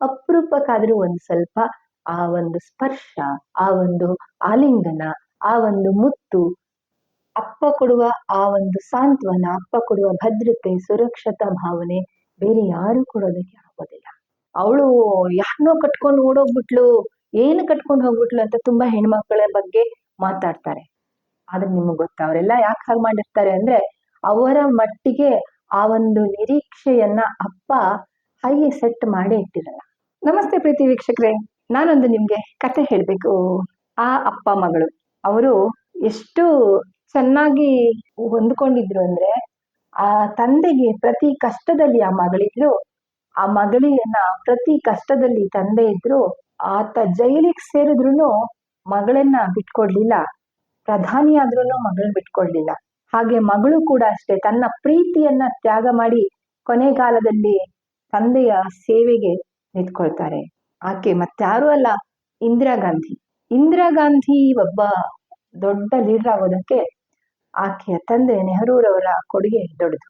ಅಪರೂಪಕ್ಕಾದ್ರೂ ಒಂದು ಸ್ವಲ್ಪ ಆ ಒಂದು ಸ್ಪರ್ಶ, ಆ ಒಂದು ಆಲಿಂಗನ, ಆ ಒಂದು ಮುತ್ತು, ಅಪ್ಪ ಕೊಡುವ ಆ ಒಂದು ಸಾಂತ್ವನ, ಅಪ್ಪ ಕೊಡುವ ಭದ್ರತೆ, ಸುರಕ್ಷತಾ ಭಾವನೆ ಬೇರೆ ಯಾರು ಕೊಡೋದಕ್ಕೆ ಆಗೋದಿಲ್ಲ. ಅವಳು ಯಾರನ್ನೋ ಕಟ್ಕೊಂಡು ಓಡೋಗ್ಬಿಟ್ಲು, ಏನು ಕಟ್ಕೊಂಡು ಹೋಗ್ಬಿಟ್ಲು ಅಂತ ತುಂಬಾ ಹೆಣ್ಮಕ್ಳ ಬಗ್ಗೆ ಮಾತಾಡ್ತಾರೆ. ಆದ್ರೆ ನಿಮಗೆ ಗೊತ್ತ, ಅವರೆಲ್ಲ ಯಾಕೆ ಹಾಗೆ ಮಾಡಿರ್ತಾರೆ ಅಂದ್ರೆ ಅವರ ಮಟ್ಟಿಗೆ ಆ ಒಂದು ನಿರೀಕ್ಷೆಯನ್ನ ಅಪ್ಪ ಹೈ ಸೆಟ್ ಮಾಡೇ ಇಟ್ಟಿರಲ್ಲ. ನಮಸ್ತೆ ಪ್ರೀತಿ ವೀಕ್ಷಕರೇ, ನಾನೊಂದು ನಿಮ್ಗೆ ಕತೆ ಹೇಳ್ಬೇಕು. ಆ ಅಪ್ಪ ಮಗಳು, ಅವರು ಎಷ್ಟು ಚೆನ್ನಾಗಿ ಹೊಂದ್ಕೊಂಡಿದ್ರು ಅಂದ್ರೆ, ಆ ತಂದೆಗೆ ಪ್ರತಿ ಕಷ್ಟದಲ್ಲಿ ಆ ಮಗಳಿದ್ರು ಆ ಮಗಳಿಯನ್ನ ಪ್ರತಿ ಕಷ್ಟದಲ್ಲಿ ತಂದೆ ಇದ್ರು, ಆತ ಜೈಲಿಗೆ ಸೇರಿದ್ರು ಮಗಳನ್ನ ಬಿಟ್ಕೊಡ್ಲಿಲ್ಲ. ಪ್ರಧಾನಿ ಆದ್ರೂ ಮಗಳನ್ನ ಬಿಟ್ಕೊಡ್ಲಿಲ್ಲ. ಹಾಗೆ ಮಗಳು ಕೂಡ ಅಷ್ಟೇ, ತನ್ನ ಪ್ರೀತಿಯನ್ನ ತ್ಯಾಗ ಮಾಡಿ ಕೊನೆಗಾಲದಲ್ಲಿ ತಂದೆಯ ಸೇವೆಗೆ ನಿಂತ್ಕೊಳ್ತಾರೆ. ಆಕೆ ಮತ್ತಾರೂ ಅಲ್ಲ, ಇಂದಿರಾ ಗಾಂಧಿ. ಇಂದಿರಾ ಗಾಂಧಿ ಒಬ್ಬ ದೊಡ್ಡ ಲೀಡರ್ ಆಗೋದಕ್ಕೆ ಆಕೆಯ ತಂದೆ ನೆಹರೂರವರ ಕೊಡುಗೆ ದೊಡ್ಡದು.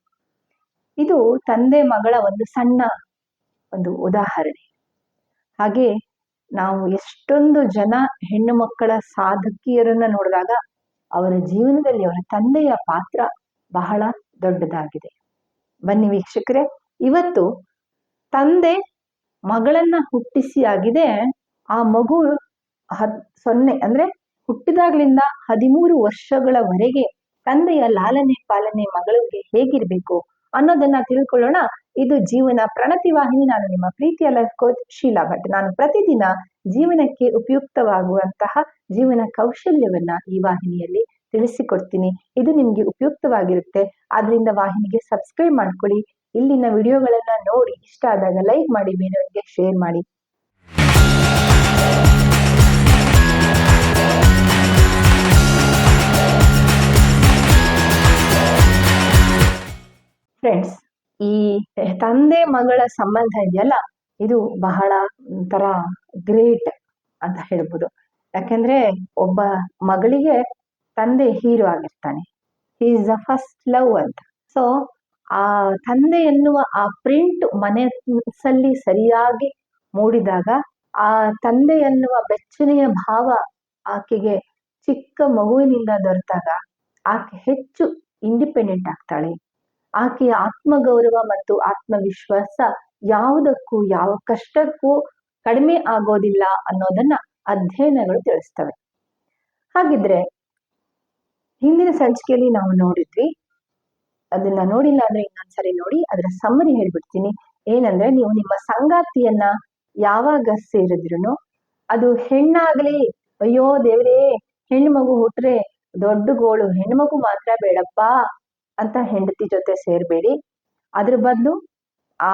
ಇದು ತಂದೆ ಮಗಳ ಒಂದು ಸಣ್ಣ ಒಂದು ಉದಾಹರಣೆ. ಹಾಗೆ ನಾವು ಎಷ್ಟೊಂದು ಜನ ಹೆಣ್ಣು ಮಕ್ಕಳ ಸಾಧಕಿಯರನ್ನ ನೋಡಿದಾಗ ಅವರ ಜೀವನದಲ್ಲಿ ಅವರ ತಂದೆಯ ಪಾತ್ರ ಬಹಳ ದೊಡ್ಡದಾಗಿದೆ. ಬನ್ನಿ ವೀಕ್ಷಕರೇ, ಇವತ್ತು ತಂದೆ ಮಗಳನ್ನ ಹುಟ್ಟಿಸಿ ಆಗಿದೆ. ಆ ಮಗು ಹದ್ ಸೊನ್ನೆ ಅಂದ್ರೆ ಹುಟ್ಟಿದಾಗ್ಲಿಂದ ಹದಿಮೂರು ವರ್ಷಗಳವರೆಗೆ ತಂದೆಯ ಲಾಲನೆ ಪಾಲನೆ ಮಗಳಿಗೆ ಹೇಗಿರ್ಬೇಕು ಅನ್ನೋದನ್ನ ತಿಳ್ಕೊಳ್ಳೋಣ. ಇದು ಜೀವನ ಪ್ರಣತಿ ವಾಹಿನಿ. ನಾನು ನಿಮ್ಮ ಪ್ರೀತಿಯ ಲೈಫ್ ಕೋಚ್ ಶೀಲಾ ಭಟ್. ನಾನು ಪ್ರತಿದಿನ ಜೀವನಕ್ಕೆ ಉಪಯುಕ್ತವಾಗುವಂತಹ ಜೀವನ ಕೌಶಲ್ಯವನ್ನ ಈ ವಾಹಿನಿಯಲ್ಲಿ ತಿಳಿಸಿಕೊಡ್ತೀನಿ. ಇದು ನಿಮ್ಗೆ ಉಪಯುಕ್ತವಾಗಿರುತ್ತೆ. ಆದ್ರಿಂದ ವಾಹಿನಿಗೆ ಸಬ್ಸ್ಕ್ರೈಬ್ ಮಾಡ್ಕೊಳ್ಳಿ. ಇಲ್ಲಿನ ವಿಡಿಯೋಗಳನ್ನ ನೋಡಿ ಇಷ್ಟ ಆದಾಗ ಲೈಕ್ ಮಾಡಿ ಬೇರೆಯವರಿಗೆ ಶೇರ್ ಮಾಡಿ. ಫ್ರೆಂಡ್ಸ್ ಈ ತಂದೆ ಮಗಳ ಸಂಬಂಧ ಇದೆಯಲ್ಲ? ಇದು ಬಹಳ ಒಂಥರ ಗ್ರೇಟ್ ಅಂತ ಹೇಳ್ಬೋದು. ಯಾಕೆಂದ್ರೆ ಒಬ್ಬ ಮಗಳಿಗೆ ತಂದೆ ಹೀರೋ ಆಗಿರ್ತಾನೆ. ಈಸ್ ದ ಫಸ್ಟ್ ಲವ್ ಅಂತ. ಸೊ ಆ ತಂದೆ ಎನ್ನುವ ಆ ಪ್ರಿಂಟ್ ಮನಸ್ಸಲ್ಲಿ ಸರಿಯಾಗಿ ಮೂಡಿದಾಗ ಆ ತಂದೆ ಎನ್ನುವ ಬೆಚ್ಚನೆಯ ಭಾವ ಆಕೆಗೆ ಚಿಕ್ಕ ಮಗುವಿನಿಂದ ದೊರೆತಾಗ ಆಕೆ ಹೆಚ್ಚು ಇಂಡಿಪೆಂಡೆಂಟ್ ಆಗ್ತಾಳೆ. ಆಕೆಯ ಆತ್ಮಗೌರವ ಮತ್ತು ಆತ್ಮವಿಶ್ವಾಸ ಯಾವುದಕ್ಕೂ ಯಾವ ಕಷ್ಟಕ್ಕೂ ಕಡಿಮೆ ಆಗೋದಿಲ್ಲ ಅನ್ನೋದನ್ನ ಅಧ್ಯಯನಗಳು ತಿಳಿಸ್ತವೆ. ಹಾಗಿದ್ರೆ ಹಿಂದಿನ ಸಂಚಿಕೆಯಲ್ಲಿ ನಾವು ನೋಡಿದ್ವಿ ಅದನ್ನ ನೋಡಿಲ್ಲ ಅಂದ್ರೆ ಇನ್ನೊಂದ್ಸರಿ ನೋಡಿ ಅದರ ಸಮ್ಮರಿ ಹೇಳ್ಬಿಡ್ತೀನಿ. ಏನಂದ್ರೆ ನೀವು ನಿಮ್ಮ ಸಂಗಾತಿಯನ್ನ ಯಾವಾಗ ಸೇರಿದ್ರು ಅದು ಹೆಣ್ಣಾಗ್ಲಿ, ಅಯ್ಯೋ ದೇವ್ರೇ, ಹೆಣ್ಣು ಮಗು ಹುಟ್ರೆ ದೊಡ್ಡ ಗೋಳು, ಹೆಣ್ಣು ಮಗು ಮಾತ್ರ ಬೇಡಪ್ಪ ಅಂತ ಹೆಂಡತಿ ಜೊತೆ ಸೇರ್ಬೇಡಿ. ಅದ್ರ ಬದಲು ಆ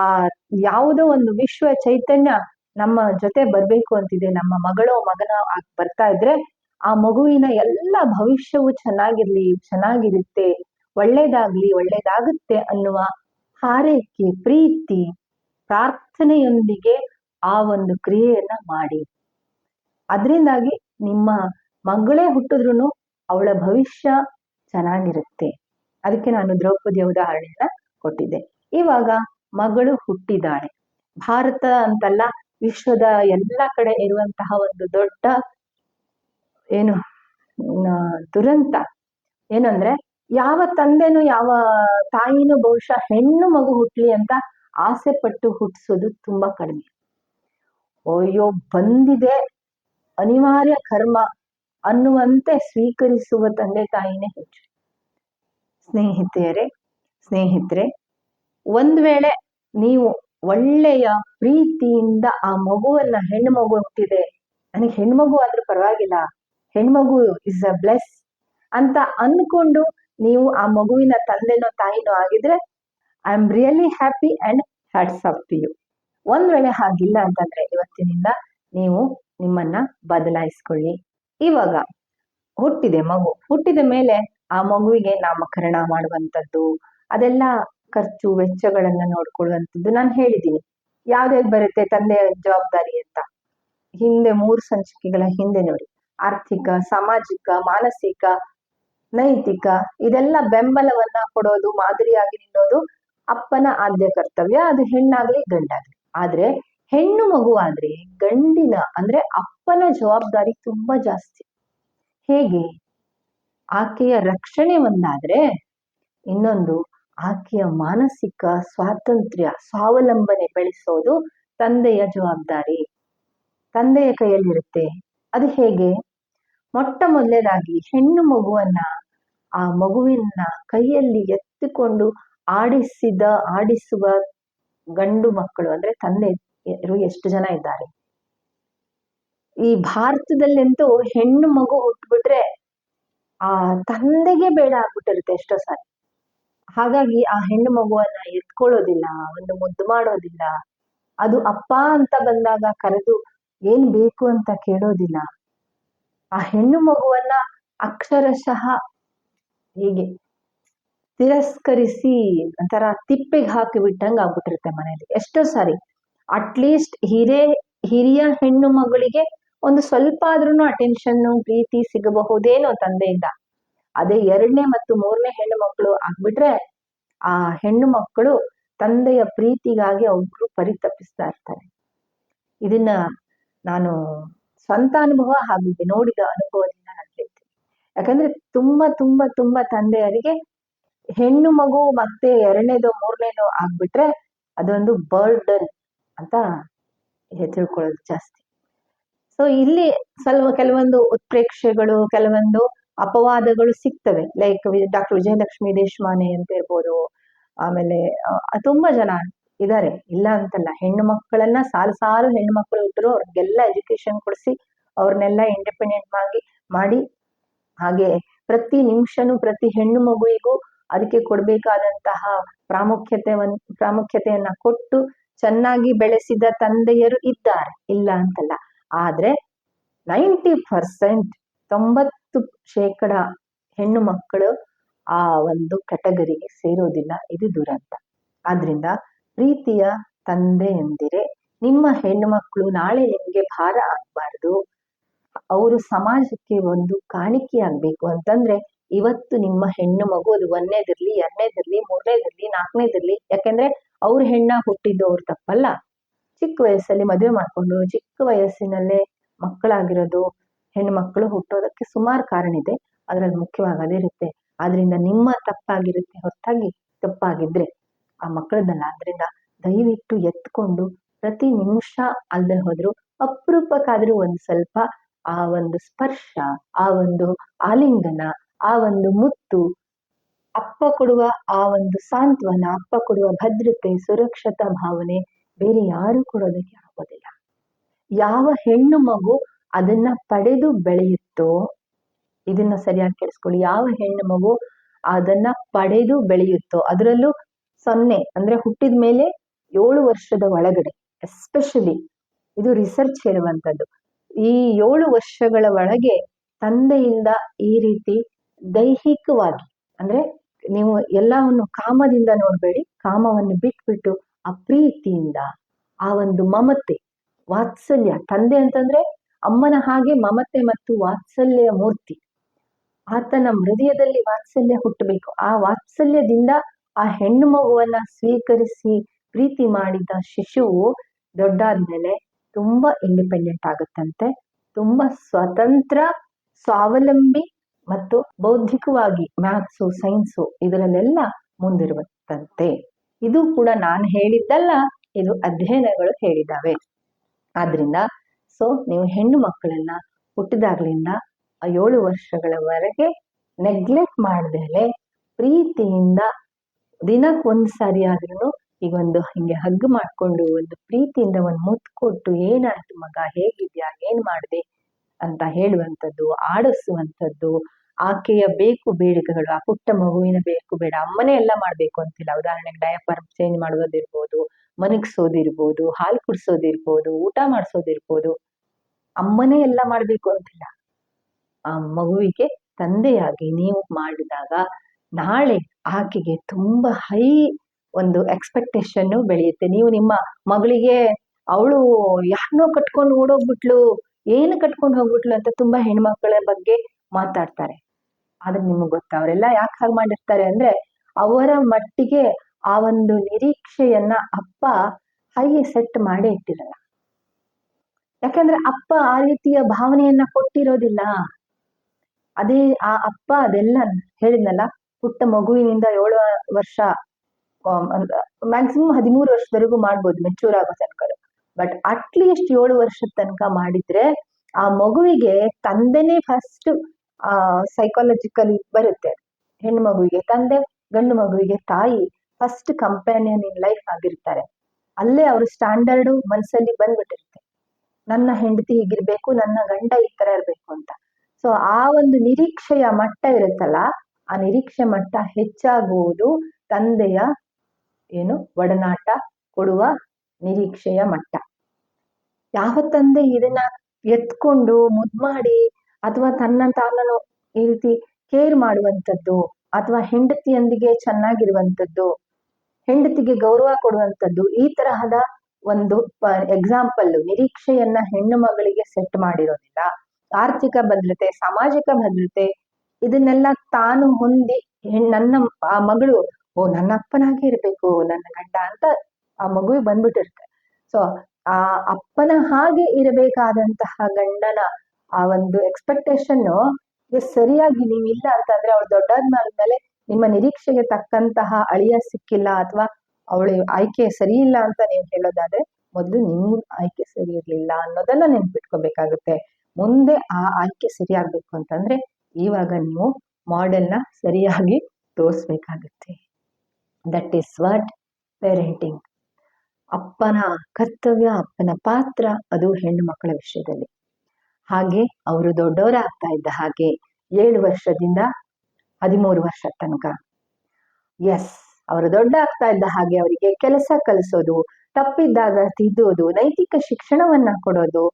ಯಾವುದೋ ಒಂದು ವಿಶ್ವ ಚೈತನ್ಯ ನಮ್ಮ ಜೊತೆ ಬರ್ಬೇಕು ಅಂತಿದೆ, ನಮ್ಮ ಮಗಳೋ ಮಗನ ಬರ್ತಾ ಇದ್ರೆ ಆ ಮಗುವಿನ ಎಲ್ಲ ಭವಿಷ್ಯವು ಚೆನ್ನಾಗಿರ್ಲಿ, ಚೆನ್ನಾಗಿರುತ್ತೆ ಒಳ್ಳೇದಾಗ್ಲಿ, ಒಳ್ಳೇದಾಗುತ್ತೆ ಅನ್ನುವ ಹಾರೈಕೆ, ಪ್ರೀತಿ, ಪ್ರಾರ್ಥನೆಯೊಂದಿಗೆ ಆ ಒಂದು ಕ್ರಿಯೆಯನ್ನ ಮಾಡಿ. ಅದರಿಂದಾಗಿ ನಿಮ್ಮ ಮಗಳೇ ಹುಟ್ಟಿದ್ರು ಅವಳ ಭವಿಷ್ಯ ಚೆನ್ನಾಗಿರುತ್ತೆ. ಅದಕ್ಕೆ ನಾನು ದ್ರೌಪದಿಯ ಉದಾಹರಣೆಯನ್ನ ಕೊಟ್ಟಿದ್ದೆ. ಇವಾಗ ಮಗಳು ಹುಟ್ಟಿದಾಳೆ. ಭಾರತ ಅಂತಲ್ಲ, ವಿಶ್ವದ ಎಲ್ಲ ಕಡೆ ಇರುವಂತಹ ಒಂದು ದೊಡ್ಡ ಏನು ದುರಂತ. ಏನಂದ್ರೆ ಯಾವ ತಂದೆನೂ ಯಾವ ತಾಯಿನೂ ಬಹುಶಃ ಹೆಣ್ಣು ಮಗು ಹುಟ್ಲಿ ಅಂತ ಆಸೆ ಪಟ್ಟು ಹುಟ್ಟಿಸೋದು ತುಂಬಾ ಕಡಿಮೆ. ಅಯ್ಯೋ, ಬಂದಿದೆ ಅನಿವಾರ್ಯ ಕರ್ಮ ಅನ್ನುವಂತೆ ಸ್ವೀಕರಿಸುವ ತಂದೆ ತಾಯಿನೇ ಹೆಚ್ಚು. ಸ್ನೇಹಿತೆಯರೇ, ಸ್ನೇಹಿತರೆ, ಒಂದ್ ವೇಳೆ ನೀವು ಒಳ್ಳೆಯ ಪ್ರೀತಿಯಿಂದ ಆ ಮಗುವನ್ನ ಹೆಣ್ಣು ಮಗು ಹುಟ್ಟಿದೆ, ನನಗೆ ಹೆಣ್ಮಗು ಆದ್ರೂ ಪರವಾಗಿಲ್ಲ ಹೆಣ್ಮಗು ಇಸ್ ಅ ಬ್ಲೆಸ್ ಅಂತ ಅಂದ್ಕೊಂಡು ನೀವು ಆ ಮಗುವಿನ ತಂದೆನೋ ತಾಯಿನೋ ಆಗಿದ್ರೆ I am really happy and hats off to you ಒಂದ್ ವೇಳೆ ಹಾಗಿಲ್ಲ ಅಂತಂದ್ರೆ ಇವತ್ತಿನಿಂದ ನೀವು ನಿಮ್ಮನ್ನ ಬದಲಾಯಿಸ್ಕೊಳ್ಳಿ. ಇವಾಗ, ಹುಟ್ಟಿದೆ ಮಗು. ಹುಟ್ಟಿದ ಮೇಲೆ ಆ ಮಗುವಿಗೆ ನಾಮಕರಣ ಮಾಡುವಂಥದ್ದು, ಅದೆಲ್ಲ ಖರ್ಚು, ವೆಚ್ಚಗಳನ್ನ ನೋಡ್ಕೊಳ್ಳುವಂಥದ್ದು ನಾನು ಹೇಳಿದ್ದೀನಿ. ಯಾವ್ದ್ಯಾವ್ದು ಬರುತ್ತೆ ತಂದೆಯ ಜವಾಬ್ದಾರಿ ಅಂತ. ಹಿಂದೆ ಮೂರು ಸಂಚಿಕೆಗಳ ಹಿಂದೆ ನೋಡಿ. ಆರ್ಥಿಕ, ಸಾಮಾಜಿಕ, ಮಾನಸಿಕ ನೈತಿಕ, ಇದೆಲ್ಲ ಬೆಂಬಲವನ್ನ ಕೊಡೋದು, ಮಾದರಿಯಾಗಿ ನಿಲ್ಲೋದು ಅಪ್ಪನ ಆದ್ಯ ಕರ್ತವ್ಯ, ಅದು ಹೆಣ್ಣಾಗ್ಲಿ ಗಂಡಾಗ್ಲಿ. ಆದ್ರೆ ಹೆಣ್ಣು ಮಗು ಆದ್ರೆ ಗಂಡಿನ ಅಂದ್ರೆ ಅಪ್ಪನ ಜವಾಬ್ದಾರಿ ತುಂಬಾ ಜಾಸ್ತಿ. ಹೇಗೆ? ಆಕೆಯ ರಕ್ಷಣೆ ಒಂದಾದ್ರೆ ಇನ್ನೊಂದು ಆಕೆಯ ಮಾನಸಿಕ ಸ್ವಾತಂತ್ರ್ಯ, ಸ್ವಾವಲಂಬನೆ ಬೆಳೆಸೋದು ತಂದೆಯ ಜವಾಬ್ದಾರಿ. ತಂದೆಯ ಕೈಯಲ್ಲಿರುತ್ತೆ. ಅದು ಹೇಗೆ? ಮೊಟ್ಟ ಮೊದಲನೇದಾಗಿ ಹೆಣ್ಣು ಮಗುವನ್ನ ಆ ಮಗುವಿನ ಕೈಯಲ್ಲಿ ಎತ್ತಿಕೊಂಡು ಆಡಿಸಿದ, ಆಡಿಸುವ ಗಂಡು ಮಕ್ಕಳು, ಅಂದ್ರೆ ತಂದೆ ಎಷ್ಟು ಜನ ಇದ್ದಾರೆ. ಈ ಭಾರತದಲ್ಲಂತೂ ಹೆಣ್ಣು ಮಗು ಹುಟ್ಟುಬಿಟ್ರೆ ಆ ತಂದೆಗೆ ಬೇಡ ಆಗ್ಬಿಟ್ಟಿರುತ್ತೆ ಎಷ್ಟೋ ಸಾರಿ. ಹಾಗಾಗಿ ಆ ಹೆಣ್ಣು ಮಗುವನ್ನ ಎತ್ಕೊಳ್ಳೋದಿಲ್ಲ, ಒಂದು ಮುದ್ದು ಮಾಡೋದಿಲ್ಲ. ಅದು ಅಪ್ಪ ಅಂತ ಬಂದಾಗ ಕರೆದು ಏನ್ ಬೇಕು ಅಂತ ಕೇಳೋದಿಲ್ಲ. ಆ ಹೆಣ್ಣು ಮಗುವನ್ನ ಅಕ್ಷರಶಃ ಹೀಗೆ? ತಿರಸ್ಕರಿಸಿ ಒಂಥರ ತಿಪ್ಪೆಗೆ ಹಾಕಿ ಬಿಟ್ಟಂಗ ಆಗ್ಬಿಟ್ಟಿರುತ್ತೆ ಮನೇಲಿ. ಎಷ್ಟೋ ಸಾರಿ. ಅಟ್ಲೀಸ್ಟ್ ಹಿರೇ, ಹಿರಿಯ ಹೆಣ್ಣು ಮಗಳಿಗೆ ಒಂದು ಸ್ವಲ್ಪ ಆದ್ರೂ ಅಟೆನ್ಷನ್ ಪ್ರೀತಿ ಸಿಗಬಹುದೇನೋ ತಂದೆಯಿಂದ. ಅದೇ ಎರಡನೇ ಮತ್ತು ಮೂರನೇ ಹೆಣ್ಣು ಮಕ್ಕಳು ಆಗ್ಬಿಟ್ರೆ ಆ ಹೆಣ್ಣು ಮಕ್ಕಳು ತಂದೆಯ ಪ್ರೀತಿಗಾಗಿ ಒಬ್ರು ಪರಿತಪಿಸ್ತಾ ಇರ್ತಾರೆ. ಇದನ್ನ ನಾನು ಸ್ವಂತ ಅನುಭವ ಹಾಗೂ ನೋಡಿದ ಅನುಭವದಿಂದ. ಯಾಕಂದ್ರೆ ತುಂಬಾ ತುಂಬಾ ತುಂಬಾ ತಂದೆಯರಿಗೆ ಹೆಣ್ಣು ಮಗು ಮತ್ತೆ ಎರಡನೇದು, ಮೂರನೇದು ಆಗ್ಬಿಟ್ರೆ ಅದೊಂದು ಬರ್ಡನ್ ಅಂತ ಹೆದರ್ಕೊಳ್ಳೋದು ಜಾಸ್ತಿ. ಸೊ ಇಲ್ಲಿ ಸ್ವಲ್ಪ ಕೆಲವೊಂದು ಉತ್ಪ್ರೇಕ್ಷೆಗಳು, ಕೆಲವೊಂದು ಅಪವಾದಗಳು ಸಿಗ್ತವೆ. ಲೈಕ್ ಡಾಕ್ಟರ್ ವಿಜಯಲಕ್ಷ್ಮಿ ದೇಶಮಾನೆ ಅಂತ ಇರ್ಬೋದು, ಆಮೇಲೆ ತುಂಬಾ ಜನ ಇದ್ದಾರೆ ಇಲ್ಲ ಅಂತಲ್ಲ, ಹೆಣ್ಣು ಮಕ್ಕಳನ್ನ ಸಾಲು ಸಾಲು ಹೆಣ್ಣು ಮಕ್ಕಳು ಹುಟ್ಟರು ಅವ್ರಿಗೆಲ್ಲ ಎಜುಕೇಶನ್ ಕೊಡಿಸಿ ಅವ್ರನ್ನೆಲ್ಲ ಇಂಡಿಪೆಂಡೆಂಟ್ ಆಗಿ ಮಾಡಿ ಹಾಗೆ ಪ್ರತಿ ನಿಮಿಷನೂ ಪ್ರತಿ ಹೆಣ್ಣು ಮಗುವಿಗೂ ಅದಕ್ಕೆ ಕೊಡ್ಬೇಕಾದಂತಹ ಪ್ರಾಮುಖ್ಯತೆ ಪ್ರಾಮುಖ್ಯತೆಯನ್ನ ಕೊಟ್ಟು ಚೆನ್ನಾಗಿ ಬೆಳೆಸಿದ ತಂದೆಯರು ಇದ್ದಾರೆ. ಇಲ್ಲ ಅಂತಲ್ಲ. ಆದ್ರೆ ನೈಂಟಿ ಪರ್ಸೆಂಟ್, ತೊಂಬತ್ತು ಶೇಕಡ ಹೆಣ್ಣು ಮಕ್ಕಳು ಆ ಒಂದು ಕೆಟಗರಿಗೆ ಸೇರೋದಿಲ್ಲ. ಇದು ದುರಂತ. ಆದ್ರಿಂದ ಪ್ರೀತಿಯ ತಂದೆ ಎಂದಿರೆ ನಿಮ್ಮ ಹೆಣ್ಣು ಮಕ್ಕಳು ನಾಳೆ ನಿಮಗೆ ಭಾರ ಆಗ್ಬಾರ್ದು. ಅವರು ಸಮಾಜಕ್ಕೆ ಒಂದು ಕಾಣಿಕೆ ಆಗ್ಬೇಕು ಅಂತಂದ್ರೆ ಇವತ್ತು ನಿಮ್ಮ ಹೆಣ್ಣು ಮಗು ಅದು ಒಂದನೇದಿರ್ಲಿ, ಎರಡನೇದಿರಲಿ, ಮೂರನೇದಿರಲಿ, ನಾಲ್ಕನೇದಿರಲಿ. ಯಾಕೆಂದ್ರೆ ಅವ್ರ ಹೆಣ್ಣ ಹುಟ್ಟಿದ್ದು ಅವ್ರ ತಪ್ಪಲ್ಲ. ಚಿಕ್ಕ ವಯಸ್ಸಲ್ಲಿ ಮದುವೆ ಮಾಡಿಕೊಂಡು ಚಿಕ್ಕ ವಯಸ್ಸಿನಲ್ಲೇ ಮಕ್ಕಳಾಗಿರೋದು, ಹೆಣ್ಣು ಮಕ್ಕಳು ಹುಟ್ಟೋದಕ್ಕೆ ಸುಮಾರು ಕಾರಣ ಇದೆ. ಅದರಲ್ಲಿ ಮುಖ್ಯವಾಗದೇ ಅದಿರುತ್ತೆ ಆದ್ರಿಂದ ನಿಮ್ಮ ತಪ್ಪಾಗಿರುತ್ತೆ ಹೊರತಾಗಿ ತಪ್ಪಾಗಿದ್ರೆ ಆ ಮಕ್ಕಳದಲ್ಲ ಆದ್ರಿಂದ ದಯವಿಟ್ಟು ಎತ್ಕೊಂಡು ಪ್ರತಿ ನಿಮಿಷ ಅಲ್ಲದೆ ಹೋದ್ರು ಅಪರೂಪಕ್ಕಾದ್ರೂ ಒಂದು ಸ್ವಲ್ಪ ಆ ಒಂದು ಸ್ಪರ್ಶ, ಆ ಒಂದು ಆಲಿಂಗನ, ಆ ಒಂದು ಮುತ್ತು, ಅಪ್ಪ ಕೊಡುವ ಆ ಒಂದು ಸಾಂತ್ವನ, ಅಪ್ಪ ಕೊಡುವ ಭದ್ರತೆ, ಸುರಕ್ಷತಾ ಭಾವನೆ ಬೇರೆ ಯಾರು ಕೊಡೋದಕ್ಕೆ ಆಗೋದಿಲ್ಲ. ಯಾವ ಹೆಣ್ಣು ಮಗು ಅದನ್ನ ಪಡೆದು ಬೆಳೆಯುತ್ತೋ, ಇದನ್ನ ಸರಿಯಾಗಿ ಕೇಳಿಸ್ಕೊಳ್ಳಿ. ಯಾವ ಹೆಣ್ಣು ಮಗು ಅದನ್ನ ಪಡೆದು ಬೆಳೆಯುತ್ತೋ, ಅದರಲ್ಲೂ ಸೊನ್ನೆ ಅಂದ್ರೆ ಹುಟ್ಟಿದ ಮೇಲೆ ಏಳು ವರ್ಷದ ಒಳಗಡೆ ಎಸ್ಪೆಷಲಿ ಇದು ರಿಸರ್ಚ್ ಹೇಳುವಂಥದ್ದು. ಈ ಏಳು ವರ್ಷಗಳ ಒಳಗೆ ತಂದೆಯಿಂದ ಈ ರೀತಿ ದೈಹಿಕವಾಗಿ, ಅಂದ್ರೆ ನೀವು ಎಲ್ಲವನ್ನು ಕಾಮದಿಂದ ನೋಡಬೇಡಿ, ಕಾಮವನ್ನು ಬಿಟ್ಬಿಟ್ಟು ಆ ಪ್ರೀತಿಯಿಂದ ಆ ಒಂದು ಮಮತೆ, ವಾತ್ಸಲ್ಯ, ತಂದೆ ಅಂತಂದ್ರೆ ಅಮ್ಮನ ಹಾಗೆ ಮಮತೆ ಮತ್ತು ವಾತ್ಸಲ್ಯ ಮೂರ್ತಿ. ಆತನ ಹೃದಯದಲ್ಲಿ ವಾತ್ಸಲ್ಯ ಹುಟ್ಟಬೇಕು. ಆ ವಾತ್ಸಲ್ಯದಿಂದ ಆ ಹೆಣ್ಣು ಮಗುವನ್ನ ಸ್ವೀಕರಿಸಿ ಪ್ರೀತಿ ಮಾಡಿದ ಶಿಶುವು ದೊಡ್ಡಾದ್ಮೇಲೆ ತುಂಬಾ ಇಂಡಿಪೆಂಡೆಂಟ್ ಆಗುತ್ತಂತೆ. ತುಂಬಾ ಸ್ವತಂತ್ರ, ಸ್ವಾವಲಂಬಿ ಮತ್ತು ಬೌದ್ಧಿಕವಾಗಿ ಮ್ಯಾಥ್ಸು ಸೈನ್ಸು ಇದರಲ್ಲೆಲ್ಲ ಮುಂದಿರುವಂತೆ ಇದು ಕೂಡ ನಾನು ಹೇಳಿದ್ದಲ್ಲ, ಇದು ಅಧ್ಯಯನಗಳು ಹೇಳಿದಾವೆ ಆದ್ರಿಂದ ಸೊ ನೀವು ಹೆಣ್ಣು ಮಕ್ಕಳನ್ನ ಹುಟ್ಟಿದಾಗ್ಲಿಂದ ಏಳು ವರ್ಷಗಳವರೆಗೆ ನೆಗ್ಲೆಕ್ಟ್ ಮಾಡ್ದೇಲೆ ಪ್ರೀತಿಯಿಂದ ದಿನಕ್ಕೊಂದು ಸಾರಿ ಆದ್ರೂ ಈಗ ಒಂದು ಹಿಂಗೆ ಹಗ್ ಮಾಡ್ಕೊಂಡು ಒಂದು ಪ್ರೀತಿಯಿಂದ ಒಂದು ಮುತ್ತು ಕೊಟ್ಟು ಏನಾಯ್ತು ಮಗ, ಹೇಗಿದ್ಯಾ, ಏನ್ ಮಾಡಿದೆ ಅಂತ ಹೇಳುವಂಥದ್ದು, ಆಡಿಸುವಂಥದ್ದು, ಆಕೆಯ ಬೇಕು ಬೇಡಿಕೆಗಳು, ಆ ಪುಟ್ಟ ಮಗುವಿನ ಬೇಕು ಬೇಡ, ಅಮ್ಮನೇ ಎಲ್ಲ ಮಾಡ್ಬೇಕು ಅಂತಿಲ್ಲ. ಉದಾಹರಣೆಗೆ ಡಯಪರ್ ಚೇಂಜ್ ಮಾಡೋದಿರ್ಬೋದು ಮನಗ್ಸೋದಿರ್ಬೋದು ಹಾಲು ಕುಡಿಸೋದಿರ್ಬೋದು, ಊಟ ಮಾಡಿಸೋದಿರ್ಬೋದು, ಅಮ್ಮನೇ ಎಲ್ಲ ಮಾಡ್ಬೇಕು ಅಂತಿಲ್ಲ. ಆ ಮಗುವಿಗೆ ತಂದೆಯಾಗಿ ನೀವು ಮಾಡಿದಾಗ ನಾಳೆ ಆಕೆಗೆ ತುಂಬಾ ಹೈ ಒಂದು ಎಕ್ಸ್ಪೆಕ್ಟೇಷನ್ ಬೆಳೆಯುತ್ತೆ. ನೀವು ನಿಮ್ಮ ಮಗಳಿಗೆ, ಅವಳು ಯಾರನ್ನೋ ಕಟ್ಕೊಂಡು ಓಡೋಗ್ಬಿಟ್ಲು, ಏನು ಕಟ್ಕೊಂಡು ಹೋಗ್ಬಿಟ್ಲು ಅಂತ ತುಂಬಾ ಹೆಣ್ಮಕ್ಳ ಬಗ್ಗೆ ಮಾತಾಡ್ತಾರೆ. ಆದ್ರೆ ನಿಮಗೆ ಗೊತ್ತಾ, ಅವರೆಲ್ಲ ಯಾಕೆ ಹಾಗೆ ಮಾಡಿರ್ತಾರೆ ಅಂದ್ರೆ, ಅವರ ಮಟ್ಟಿಗೆ ಆ ಒಂದು ನಿರೀಕ್ಷೆಯನ್ನ ಅಪ್ಪ ಹೈ ಸೆಟ್ ಮಾಡಿ ಇಟ್ಟಿರಲ್ಲ. ಯಾಕಂದ್ರೆ ಅಪ್ಪ ಆ ರೀತಿಯ ಭಾವನೆಯನ್ನ ಕೊಟ್ಟಿರೋದಿಲ್ಲ. ಅದೇ ಆ ಅಪ್ಪ ಅದೆಲ್ಲ ಹೇಳಿದ್ನಲ್ಲ, ಪುಟ್ಟ ಮಗುವಿನಿಂದ ಏಳು ವರ್ಷ ಮ್ಯಾಕ್ಸಿಮಮ್ ಹದಿಮೂರು ವರ್ಷದವರೆಗೂ ಮಾಡ್ಬೋದು ಮೆಚೂರ್ ಆಗೋ ತನಕ. ಬಟ್ ಅಟ್ಲೀಸ್ಟ್ ಏಳು ವರ್ಷದ ತನಕ ಮಾಡಿದ್ರೆ ಆ ಮಗುವಿಗೆ ತಂದೆನೇ ಫಸ್ಟ್ ಆ ಸೈಕಾಲಜಿಕಲಿ ಬರುತ್ತೆ. ಹೆಣ್ಣು ಮಗುವಿಗೆ, ತಂದೆ, ಗಂಡು ಮಗುವಿಗೆ, ತಾಯಿ ಫಸ್ಟ್ ಕಂಪ್ಯಾನಿಯನ್ ಇನ್ ಲೈಫ್ ಆಗಿರ್ತಾರೆ. ಅಲ್ಲೇ ಅವ್ರ ಸ್ಟ್ಯಾಂಡರ್ಡು ಮನಸ್ಸಲ್ಲಿ ಬಂದ್ಬಿಟ್ಟಿರುತ್ತೆ. ನನ್ನ ಹೆಂಡತಿ ಹೀಗಿರ್ಬೇಕು, ನನ್ನ ಗಂಡ ಈ ತರ ಇರ್ಬೇಕು ಅಂತ. ಸೊ ಆ ಒಂದು ನಿರೀಕ್ಷೆಯ ಮಟ್ಟ ಇರುತ್ತಲ್ಲ, ಆ ನಿರೀಕ್ಷೆ ಮಟ್ಟ ಹೆಚ್ಚಾಗುವುದು ತಂದೆಯ ಏನು? ಒಡನಾಟ ಕೊಡುವ ನಿರೀಕ್ಷೆಯ ಮಟ್ಟ. ಯಾವ ತಂದೆ ಇದನ್ನ ಎತ್ಕೊಂಡು ಮುದ್ಮಾಡಿ ಅಥವಾ ತನ್ನ ತಾನನ್ನು ಈ ರೀತಿ ಕೇರ್ ಮಾಡುವಂಥದ್ದು ಅಥವಾ ಹೆಂಡತಿಯೊಂದಿಗೆ ಚೆನ್ನಾಗಿರುವಂಥದ್ದು, ಹೆಂಡತಿಗೆ ಗೌರವ ಕೊಡುವಂಥದ್ದು ಈ ತರಹದ ಒಂದು ಎಕ್ಸಾಂಪಲ್ ನಿರೀಕ್ಷೆಯನ್ನ ಹೆಣ್ಣು ಮಗಳಿಗೆ ಸೆಟ್ ಮಾಡಿರೋದಿಲ್ಲ. ಆರ್ಥಿಕ ಭದ್ರತೆ, ಸಾಮಾಜಿಕ ಭದ್ರತೆ ಇದನ್ನೆಲ್ಲ ತಾನು ಹೊಂದಿ ನನ್ನ ಮಗಳು ಓ ನನ್ನ ಅಪ್ಪನಾಗೆ ಇರಬೇಕು, ನನ್ನ ಗಂಡ ಅಂತ ಆ ಮಗುವಿಗೆ ಬಂದ್ಬಿಟ್ಟಿರುತ್ತೆ. ಸೊ ಆ ಅಪ್ಪನ ಹಾಗೆ ಇರಬೇಕಾದಂತಹ ಗಂಡನ ಆ ಒಂದು ಎಕ್ಸ್ಪೆಕ್ಟೇಷನ್ ಸರಿಯಾಗಿ ನೀವು ಇಲ್ಲ ಅಂತಂದ್ರೆ ಅವಳು ದೊಡ್ಡಾದ್ಮೇಲೆ ನಿಮ್ಮ ನಿರೀಕ್ಷೆಗೆ ತಕ್ಕಂತಹ ಅಳಿಯ ಸಿಕ್ಕಿಲ್ಲ ಅಥವಾ ಅವಳು ಆಯ್ಕೆ ಸರಿ ಇಲ್ಲ ಅಂತ ನೀವು ಹೇಳೋದಾದ್ರೆ ಮೊದಲು ನಿಮ್ಮ ಆಯ್ಕೆ ಸರಿ ಇರಲಿಲ್ಲ ಅನ್ನೋದನ್ನ ನೆನ್ಪಿಟ್ಕೋಬೇಕಾಗುತ್ತೆ. ಮುಂದೆ ಆ ಆಯ್ಕೆ ಸರಿಯಾಗಬೇಕು ಅಂತಂದ್ರೆ ಇವಾಗ ನೀವು ಮಾಡೆಲ್ನ ಸರಿಯಾಗಿ ತೋರಿಸ್ಬೇಕಾಗುತ್ತೆ. ದಟ್ ಈಸ್ ವಾಟ್ ಪೇರೆಂಟಿಂಗ್ ಅಪ್ಪನ ಕರ್ತವ್ಯ, ಅಪ್ಪನ ಪಾತ್ರ, ಅದು ಹೆಣ್ಣು ಮಕ್ಕಳ ವಿಷಯದಲ್ಲಿ. ಹಾಗೆ ಅವರು ದೊಡ್ಡವರಾಗ್ತಾ ಇದ್ದ ಹಾಗೆ ಏಳು ವರ್ಷದಿಂದ ಹದಿಮೂರು ವರ್ಷ ತನಕ. ಎಸ್ ಅವರು ದೊಡ್ಡ ಆಗ್ತಾ ಇದ್ದ ಹಾಗೆ ಅವರಿಗೆ ಕೆಲಸ ಕಲಿಸೋದು, ತಪ್ಪಿದ್ದಾಗ ತಿದ್ದೋದು, ನೈತಿಕ ಶಿಕ್ಷಣವನ್ನ ಕೊಡೋದು,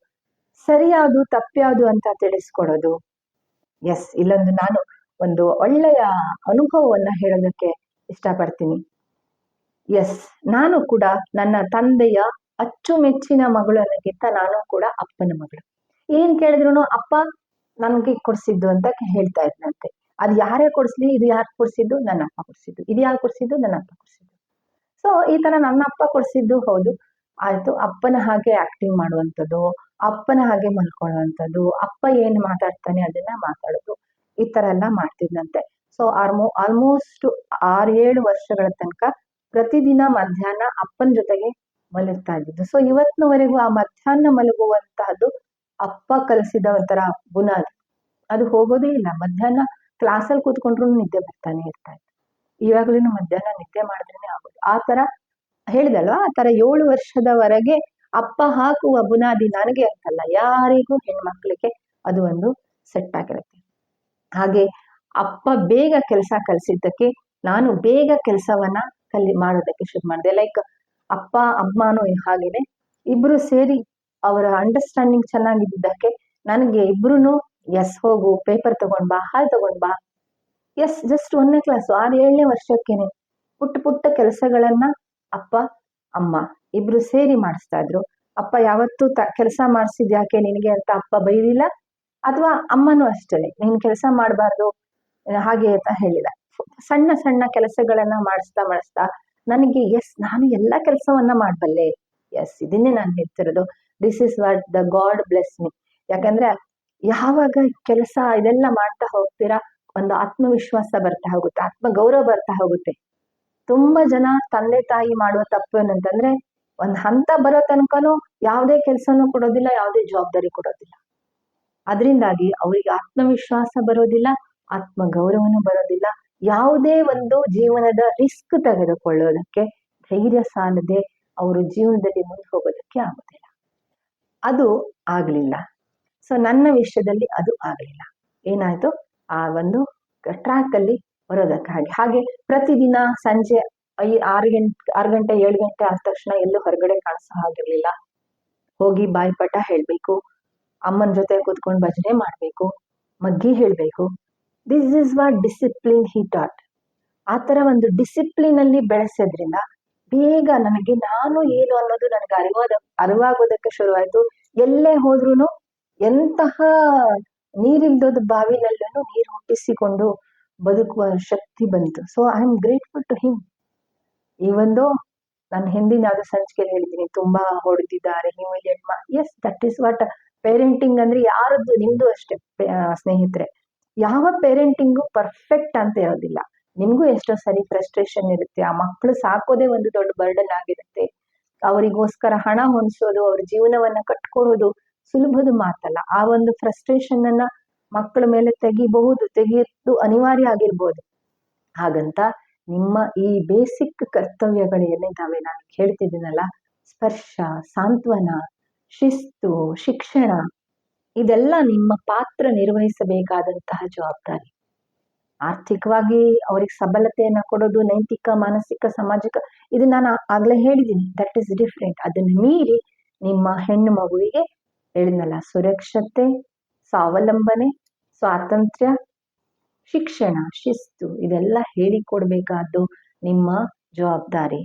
ಸರಿಯಾದು ತಪ್ಪ್ಯಾವುದು ಅಂತ ತಿಳಿಸ್ಕೊಡೋದು. ಎಸ್ ಇಲ್ಲೊಂದು ನಾನು ಒಂದು ಒಳ್ಳೆಯ ಅನುಭವವನ್ನ ಹೇಳೋದಕ್ಕೆ ಇಷ್ಟಪಡ್ತೀನಿ. ಎಸ್ ನಾನು ಕೂಡ ನನ್ನ ತಂದೆಯ ಅಚ್ಚುಮೆಚ್ಚಿನ ಮಗಳು ಅನ್ನೋಕ್ಕಿಂತ ನಾನು ಕೂಡ ಅಪ್ಪನ ಮಗಳು. ಏನ್ ಕೇಳಿದ್ರು ಅಪ್ಪ ನನ್ಗೆ ಕೊಡ್ಸಿದ್ದು ಅಂತ ಹೇಳ್ತಾ ಇದ್ನಂತೆ. ಅದು ಯಾರೇ ಕೊಡಿಸ್ಲಿ, ಇದು ಯಾರು ಕೊಡ್ಸಿದ್ದು? ನನ್ನ ಅಪ್ಪ ಕೊಡ್ಸಿದ್ದು. ಇದು ಯಾರು ಕೊಡ್ಸಿದ್ದು? ನನ್ನ ಅಪ್ಪ ಕೊಡ್ಸಿದ್ದು. ಸೊ ಈ ತರ ನನ್ನ ಅಪ್ಪ ಕೊಡ್ಸಿದ್ದು ಹೌದು. ಆಯ್ತು, ಅಪ್ಪನ ಹಾಗೆ ಆಕ್ಟಿಂಗ್ ಮಾಡುವಂಥದ್ದು, ಅಪ್ಪನ ಹಾಗೆ ಮಲ್ಕೊಳ್ಳುವಂಥದ್ದು, ಅಪ್ಪ ಏನ್ ಮಾತಾಡ್ತಾನೆ ಅದನ್ನ ಮಾತಾಡೋದು, ಈ ತರ ಎಲ್ಲ ಮಾಡ್ತಿದ್ನಂತೆ. ಸೊ ಆಲ್ಮೋ ಆಲ್ಮೋಸ್ಟ್ ಆರ್ ಏಳು ವರ್ಷಗಳ ತನಕ ಪ್ರತಿದಿನ ಮಧ್ಯಾಹ್ನ ಅಪ್ಪನ ಜೊತೆಗೆ ಮಲಗ್ತಾ ಇದ್ದಿದ್ದು. ಸೊ ಇವತ್ತಿನವರೆಗೂ ಆ ಮಧ್ಯಾಹ್ನ ಮಲಗುವಂತಹದ್ದು ಅಪ್ಪ ಕಲಿಸಿದ ಒಂಥರ ಬುನಾದಿ ಅದು. ಹೋಗೋದೇ ಇಲ್ಲ. ಮಧ್ಯಾಹ್ನ ಕ್ಲಾಸಲ್ಲಿ ಕೂತ್ಕೊಂಡ್ರು ನಿದ್ದೆ ಬರ್ತಾನೆ ಇರ್ತಾ ಇತ್ತು. ಇವಾಗ್ಲೂ ಮಧ್ಯಾಹ್ನ ನಿದ್ದೆ ಮಾಡಿದ್ರೇನೆ ಆಗೋದು. ಆ ತರ ಹೇಳಿದಲ್ವಾ? ಆ ಥರ ಏಳು ವರ್ಷದವರೆಗೆ ಅಪ್ಪ ಹಾಕುವ ಬುನಾದಿ ನನಗೆ ಅಂತಲ್ಲ, ಯಾರಿಗೂ ಹೆಣ್ಮಕ್ಳಿಗೆ ಅದು ಒಂದು ಸೆಟ್ ಆಗಿರುತ್ತೆ. ಹಾಗೆ ಅಪ್ಪ ಬೇಗ ಕೆಲಸ ಕಲಿಸಿದ್ದಕ್ಕೆ ನಾನು ಬೇಗ ಕೆಲಸವನ್ನ ಕಲಿ ಮಾಡೋದಕ್ಕೆ ಶುರು ಮಾಡಿದೆ. ಲೈಕ್ ಅಪ್ಪ, ಅಮ್ಮನೂ ಹಾಗೇನೆ. ಇಬ್ರು ಸೇರಿ ಅವರ ಅಂಡರ್ಸ್ಟ್ಯಾಂಡಿಂಗ್ ಚೆನ್ನಾಗಿದ್ದಕ್ಕೆ ನನಗೆ ಇಬ್ರು ಎಸ್ ಹೋಗು ಪೇಪರ್ ತಗೊಂಡ್ ಬಾ, ಹಾಲ್ ತಗೊಂಡ್ ಬಾ. ಎಸ್ ಜಸ್ಟ್ ಒಂದನೇ ಕ್ಲಾಸ್ ಆರು ಏಳನೇ ವರ್ಷಕ್ಕೇನೆ ಪುಟ್ಟ ಪುಟ್ಟ ಕೆಲಸಗಳನ್ನ ಅಪ್ಪ, ಅಮ್ಮ ಇಬ್ರು ಸೇರಿ ಮಾಡಿಸ್ತಾ ಇದ್ರು. ಅಪ್ಪ, ಯಾವತ್ತೂ ತ, ಕೆಲಸ ಮಾಡಿಸಿದ್ಯಾಕೆ ನಿನಗೆ ಅಂತ ಅಪ್ಪ ಬೈದಿಲ್ಲ? ಅಥವಾ ಅಮ್ಮನೂ ಅಷ್ಟೇ, ನೀನ್ ಕೆಲಸ ಮಾಡಬಾರ್ದು ಹಾಗೆ ಅಂತ ಹೇಳಿಲ್ಲ ಸಣ್ಣ ಸಣ್ಣ ಕೆಲಸಗಳನ್ನ ಮಾಡಿಸ್ತಾ ಮಾಡಿಸ್ತಾ ನನಗೆ ಎಸ್ ನಾನು ಎಲ್ಲ ಕೆಲಸವನ್ನ ಮಾಡಬಲ್ಲೆ. ಎಸ್ ಇದನ್ನೇ ನಾನು ಹೇಳ್ತಿರೋದು. This is what the God bless me ಯಾಕಂದ್ರೆ ಯಾವಾಗ ಕೆಲಸ ಇದೆಲ್ಲ ಮಾಡ್ತಾ ಹೋಗ್ತೀರಾ, ಒಂದು ಆತ್ಮವಿಶ್ವಾಸ ಬರ್ತಾ ಹೋಗುತ್ತೆ ಆತ್ಮ ಗೌರವ ಬರ್ತಾ ಹೋಗುತ್ತೆ. ತುಂಬಾ ಜನ ತಂದೆ ತಾಯಿ ಮಾಡುವ ತಪ್ಪು ಏನಂತಂದ್ರೆ, ಒಂದ್ ಹಂತ ಬರೋ ತನಕನೂ ಯಾವುದೇ ಕೆಲಸನೂ ಕೊಡೋದಿಲ್ಲ, ಯಾವುದೇ ಜವಾಬ್ದಾರಿ ಕೊಡೋದಿಲ್ಲ. ಅದರಿಂದಾಗಿ ಅವರಿಗೆ ಆತ್ಮವಿಶ್ವಾಸ ಬರೋದಿಲ್ಲ ಆತ್ಮ ಗೌರವನೂ ಬರೋದಿಲ್ಲ. ಯಾವುದೇ ಒಂದು ಜೀವನದ ರಿಸ್ಕ್ ತೆಗೆದುಕೊಳ್ಳೋದಕ್ಕೆ ಧೈರ್ಯ ಸಾಲದೆ ಅವರು ಜೀವನದಲ್ಲಿ ಮುಂದೆ ಹೋಗೋದಕ್ಕೆ ಆಗೋದಿಲ್ಲ. ಅದು ಆಗಲಿಲ್ಲ. ಸೊ ನನ್ನ ವಿಷಯದಲ್ಲಿ ಅದು ಆಗಲಿಲ್ಲ. ಏನಾಯ್ತು? ಆ ಒಂದು ಟ್ರ್ಯಾಕ್ ಅಲ್ಲಿ ಬರೋದಕ್ಕಾಗಿ. ಹಾಗೆ ಪ್ರತಿದಿನ ಸಂಜೆ ಐ, ಆರು ಗಂಟೆ ಆರು ಗಂಟೆ, ಏಳು ಗಂಟೆ ಆದ ತಕ್ಷಣ ಎಲ್ಲೂ ಹೊರಗಡೆ ಕಾಣಿಸೋ ಹಾಗಿರ್ಲಿಲ್ಲ. ಹೋಗಿ ಬಾಯ್ಪಟ ಹೇಳ್ಬೇಕು. ಅಮ್ಮನ ಜೊತೆ ಕೂತ್ಕೊಂಡು ಭಜನೆ ಮಾಡ್ಬೇಕು. ಮಗ್ಗಿ ಹೇಳ್ಬೇಕು. This is what discipline he taught ಆ ತರ ಒಂದು ಡಿಸಿಪ್ಲಿನಲ್ಲಿ ಬೆಳೆಸೋದ್ರಿಂದ ಬೇಗ ನನಗೆ ನಾನು ಏನು ಅನ್ನೋದು ನನಗೆ ಅರಿವಾದ, ಅರಿವಾಗೋದಕ್ಕೆ ಶುರುವಾಯ್ತು. ಎಲ್ಲೇ ಹೋದ್ರುನು ಎಂತಹ ನೀರಿಲ್ದೋದ ಬಾವಿನಲ್ಲೂ ನೀರು ಹುಟ್ಟಿಸಿಕೊಂಡು ಬದುಕುವ ಶಕ್ತಿ ಬಂತು. So I am grateful to him ಒಂದು ನಾನು ಹಿಂದಿನ ಯಾವುದೋ ಸಂಚಿಕೆಯಲ್ಲಿ ಹೇಳಿದ್ದೀನಿ, ತುಂಬಾ ಹೊಡೆದಿದ್ದಾರೆ ಹ್ಯೂಮಿಲಿಯೇಟ್ ಮಾ yes that is what parenting ಅಂದ್ರೆ ಯಾರದ್ದು ನಿಮ್ದು ಅಷ್ಟೇ ಸ್ನೇಹಿತರೆ. ಯಾವ ಪೇರೆಂಟಿಂಗು ಪರ್ಫೆಕ್ಟ್ ಅಂತ ಇರೋದಿಲ್ಲ. ನಿಮಗೂ ಎಷ್ಟೋ ಸರಿ ಫ್ರಸ್ಟ್ರೇಷನ್ ಇರುತ್ತೆ. ಆ ಮಕ್ಕಳು ಸಾಕೋದೇ ಒಂದು ದೊಡ್ಡ ಬರ್ಡನ್ ಆಗಿರುತ್ತೆ. ಅವರಿಗೋಸ್ಕರ ಹಣ ಹೊಂದಿಸೋದು, ಅವ್ರ ಜೀವನವನ್ನ ಕಟ್ಕೊಳ್ಳೋದು ಸುಲಭದ ಮಾತಲ್ಲ. ಆ ಒಂದು ಫ್ರಸ್ಟ್ರೇಷನ್ ಅನ್ನ ಮಕ್ಕಳ ಮೇಲೆ ತೆಗಿಬಹುದು ತೆಗೆಯೋದು ಅನಿವಾರ್ಯ ಆಗಿರ್ಬೋದು. ಹಾಗಂತ ನಿಮ್ಮ ಈ ಬೇಸಿಕ್ ಕರ್ತವ್ಯಗಳು ಏನಿದ್ದಾವೆ ನಾನು ಕೇಳ್ತಿದ್ದೀನಲ್ಲ. ಸ್ಪರ್ಶ, ಸಾಂತ್ವನ, ಶಿಸ್ತು, ಶಿಕ್ಷಣ ಇದೆಲ್ಲ ನಿಮ್ಮ ಪಾತ್ರ ನಿರ್ವಹಿಸಬೇಕಾದಂತಹ ಜವಾಬ್ದಾರಿ. ಆರ್ಥಿಕವಾಗಿ ಅವ್ರಿಗೆ ಸಬಲತೆಯನ್ನ ಕೊಡೋದು, ನೈತಿಕ, ಮಾನಸಿಕ, ಸಾಮಾಜಿಕ, ಇದು ನಾನು ಆಗ್ಲೇ ಹೇಳಿದ್ದೀನಿ ದಟ್ ಇಸ್ ಡಿಫ್ರೆಂಟ್ ಅದನ್ನು ಮೀರಿ ನಿಮ್ಮ ಹೆಣ್ಣು ಮಗುವಿಗೆ ಹೇಳಿದ್ನಲ್ಲ, ಸುರಕ್ಷತೆ, ಸ್ವಾವಲಂಬನೆ, ಸ್ವಾತಂತ್ರ್ಯ, ಶಿಕ್ಷಣ, ಶಿಸ್ತು, ಇದೆಲ್ಲ ಹೇಳಿಕೊಡ್ಬೇಕಾದ್ದು ನಿಮ್ಮ ಜವಾಬ್ದಾರಿ.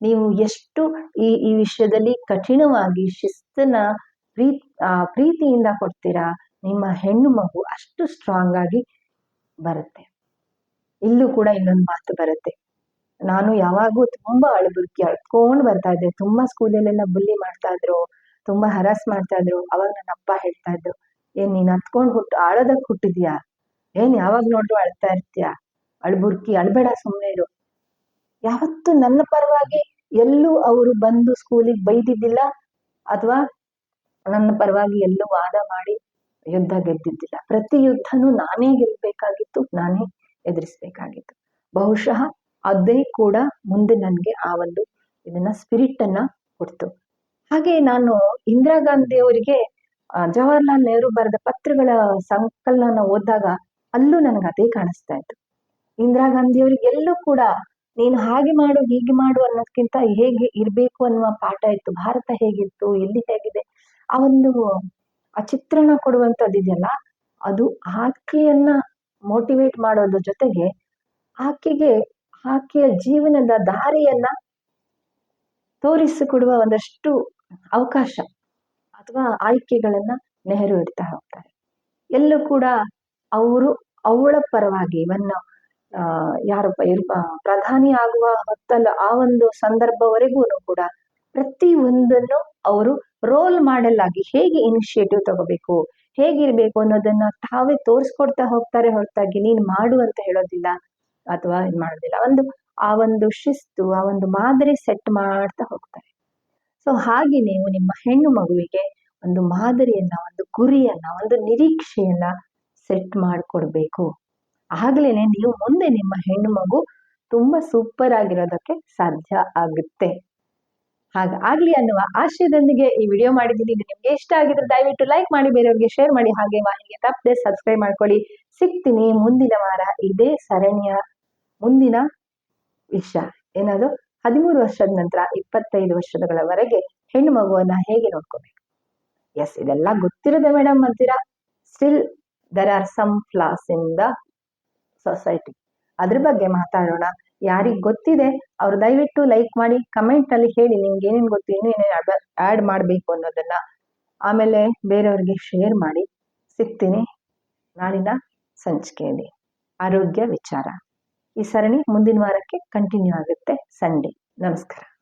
ನೀವು ಎಷ್ಟು ಈ ಈ ವಿಷಯದಲ್ಲಿ ಕಠಿಣವಾಗಿ ಶಿಸ್ತನ್ನ ಪ್ರೀತ್ ಪ್ರೀತಿಯಿಂದ ಕೊಡ್ತೀರಾ? ನಿಮ್ಮ ಹೆಣ್ಣು ಮಗು ಅಷ್ಟು ಸ್ಟ್ರಾಂಗ್ ಆಗಿ ಬರುತ್ತೆ. ಇಲ್ಲೂ ಕೂಡ ಇನ್ನೊಂದು ಮಾತು ಬರುತ್ತೆ. ನಾನು ಯಾವಾಗೂ ತುಂಬಾ ಅಳಬುರ್ಕಿ, ಅಳ್ಕೊಂಡು ಬರ್ತಾ ಇದ್ದೆ. ತುಂಬಾ ಸ್ಕೂಲಲ್ಲೆಲ್ಲ ಬುಲ್ಲಿ ಮಾಡ್ತಾ ಇದ್ರು, ತುಂಬಾ ಹರಾಸ್ ಮಾಡ್ತಾ ಇದ್ರು. ಅವಾಗ ನನ್ನ ಅಪ್ಪ ಹೇಳ್ತಾ ಇದ್ರು, ಏನ್ ನೀನ್ ಹತ್ಕೊಂಡ್ ಹುಟ್ಟು ಆಳದಕ್ ಹುಟ್ಟಿದ್ಯಾ? ಏನ್ ಯಾವಾಗ ನೋಡ್ರು ಅಳ್ತಾ ಇರ್ತೀಯ? ಅಳ್ಬುರ್ಕಿ, ಅಳ್ಬೇಡ ಸುಮ್ಮನೆ ಇರು. ಯಾವತ್ತು ನನ್ನ ಪರವಾಗಿ ಎಲ್ಲೂ ಅವರು ಬಂದು ಸ್ಕೂಲಿಗೆ ಬೈದಿದ್ದಿಲ್ಲ, ಅಥವಾ ನನ್ನ ಪರವಾಗಿ ಎಲ್ಲೂ ವಾದ ಮಾಡಿ ಯುದ್ಧ ಗೆದ್ದಿದ್ದಿಲ್ಲ. ಪ್ರತಿ ಯುದ್ಧನೂ ನಾನೇ ಗೆಲ್ಬೇಕಾಗಿತ್ತು, ನಾನೇ ಎದುರಿಸ್ಬೇಕಾಗಿತ್ತು. ಬಹುಶಃ ಅದೇ ಕೂಡ ಮುಂದೆ ನನಗೆ ಆ ಒಂದು ಇದನ್ನ ಸ್ಪಿರಿಟ್ ಅನ್ನ ಕೊಡ್ತು. ಹಾಗೆ ನಾನು ಇಂದಿರಾ ಗಾಂಧಿ ಅವರಿಗೆ ಜವಾಹರ್ಲಾಲ್ ನೆಹರು ಬರೆದ ಪತ್ರಗಳ ಸಂಕಲನ ಓದಿದಾಗ ಅಲ್ಲೂ ನನಗೆ ಅದೇ ಕಾಣಿಸ್ತಾ ಇತ್ತು. ಇಂದಿರಾ ಗಾಂಧಿ ಅವರಿಗೆ ಎಲ್ಲೂ ಕೂಡ ನೀನು ಹಾಗೆ ಮಾಡು, ಹೀಗೆ ಮಾಡು ಅನ್ನೋದಕ್ಕಿಂತ ಹೇಗೆ ಇರಬೇಕು ಅನ್ನುವ ಪಾಠ ಇತ್ತು, ಭಾರತ ಹೇಗಿತ್ತು, ಎಲ್ಲಿ ಹೇಗಿದೆ ಆ ಒಂದು, ಆ ಚಿತ್ರಣ ಕೊಡುವಂಥದ್ದಿದೆಯಲ್ಲ ಅದು ಆಕೆಯನ್ನ ಮೋಟಿವೇಟ್ ಮಾಡೋದ್ರ ಜೊತೆಗೆ ಆಕೆಗೆ, ಆಕೆಯ ಜೀವನದ ದಾರಿಯನ್ನ ತೋರಿಸಿಕೊಡುವ ಒಂದಷ್ಟು ಅವಕಾಶ ಅಥವಾ ಆಯ್ಕೆಗಳನ್ನ ನೆಹರು ಇಡ್ತಾ ಹೋಗ್ತಾರೆ. ಎಲ್ಲೂ ಕೂಡ ಅವರು ಅವಳ ಪರವಾಗಿ ಇವನ್ನ ಯಾರಪ್ಪ ಪ್ರಧಾನಿ ಆಗುವ ಹೊತ್ತಲ್ಲ ಆ ಒಂದು ಸಂದರ್ಭವರೆಗೂ ಕೂಡ ಪ್ರತಿ ಒಂದನ್ನು ಅವರು ರೋಲ್ ಮಾಡೆಲ್ ಆಗಿ ಹೇಗೆ ಇನಿಷಿಯೇಟಿವ್ ತಗೋಬೇಕು, ಹೇಗಿರಬೇಕು ಅನ್ನೋದನ್ನ ತಾವೇ ತೋರಿಸ್ಕೊಡ್ತಾ ಹೋಗ್ತಾರೆ ಹೊರತಾಗಿ ನೀನು ಮಾಡು ಅಂತ ಹೇಳೋದಿಲ್ಲ ಅಥವಾ ಇದು ಮಾಡೋದಿಲ್ಲ. ಒಂದು, ಆ ಒಂದು ಶಿಸ್ತು, ಆ ಒಂದು ಮಾದರಿ ಸೆಟ್ ಮಾಡ್ತಾ ಹೋಗ್ತಾರೆ. ಸೊ ಹಾಗೆ ನೀವು ನಿಮ್ಮ ಹೆಣ್ಣು ಮಗುವಿಗೆ ಒಂದು ಮಾದರಿಯನ್ನ, ಒಂದು ಗುರಿಯನ್ನ, ಒಂದು ನಿರೀಕ್ಷೆಯನ್ನ ಸೆಟ್ ಮಾಡಿಕೊಡ್ಬೇಕು. ಆಗ್ಲೇನೆ ನೀವು ಮುಂದೆ ನಿಮ್ಮ ಹೆಣ್ಣು ಮಗು ತುಂಬಾ ಸೂಪರ್ ಆಗಿರೋದಕ್ಕೆ ಸಾಧ್ಯ ಆಗುತ್ತೆ. ಹಾಗ ಆಗ್ಲಿ ಅನ್ನುವ ಆಶಯದೊಂದಿಗೆ ಈ ವಿಡಿಯೋ ಮಾಡಿದ್ದೀನಿ. ಇದು ನಿಮ್ಗೆ ಇಷ್ಟ ಆಗಿದ್ರೆ ದಯವಿಟ್ಟು ಲೈಕ್ ಮಾಡಿ, ಬೇರೆಯವರಿಗೆ ಶೇರ್ ಮಾಡಿ, ಹಾಗೆ ವಾಹಿನಿಗೆ ತಪ್ಪದೆ ಸಬ್ಸ್ಕ್ರೈಬ್ ಮಾಡ್ಕೊಳ್ಳಿ. ಸಿಗ್ತೀನಿ ಮುಂದಿನ ವಾರ. ಇದೇ ಸರಣಿಯ ಮುಂದಿನ ವಿಷಯ ಏನದು ಹದಿಮೂರು ವರ್ಷದ ನಂತರ, ಇಪ್ಪತ್ತೈದು ವರ್ಷಗಳವರೆಗೆ ಹೆಣ್ಣು ಮಗುವನ್ನ ಹೇಗೆ ನೋಡ್ಕೋಬೇಕು? ಎಸ್ ಇದೆಲ್ಲ ಗೊತ್ತಿರದೆ ಮೇಡಮ್ ಅಂತೀರಾ? Still there are some flaws in the society ಅದ್ರ ಬಗ್ಗೆ ಮಾತಾಡೋಣ. ಯಾರಿಗ್ ಗೊತ್ತಿದೆ, ಅವ್ರು ದಯವಿಟ್ಟು ಲೈಕ್ ಮಾಡಿ ಕಮೆಂಟ್ ಅಲ್ಲಿ ಹೇಳಿ, ನಿಮ್ಗೆ ಏನೇನು ಗೊತ್ತು, ಇನ್ನೂ ಏನೇನು ಆಡ್ ಮಾಡಬೇಕು ಅನ್ನೋದನ್ನ ಆಮೇಲೆ ಬೇರೆಯವ್ರಿಗೆ ಶೇರ್ ಮಾಡಿ ಸಿಗ್ತೀನಿ. ನಾಳಿನ ಸಂಚಿಕೆಯಲ್ಲಿ. ಆರೋಗ್ಯ ವಿಚಾರ. ಈ ಸರಣಿ ಮುಂದಿನ ವಾರಕ್ಕೆ ಕಂಟಿನ್ಯೂ ಆಗುತ್ತೆ. ಸಂಡೇ ನಮಸ್ಕಾರ.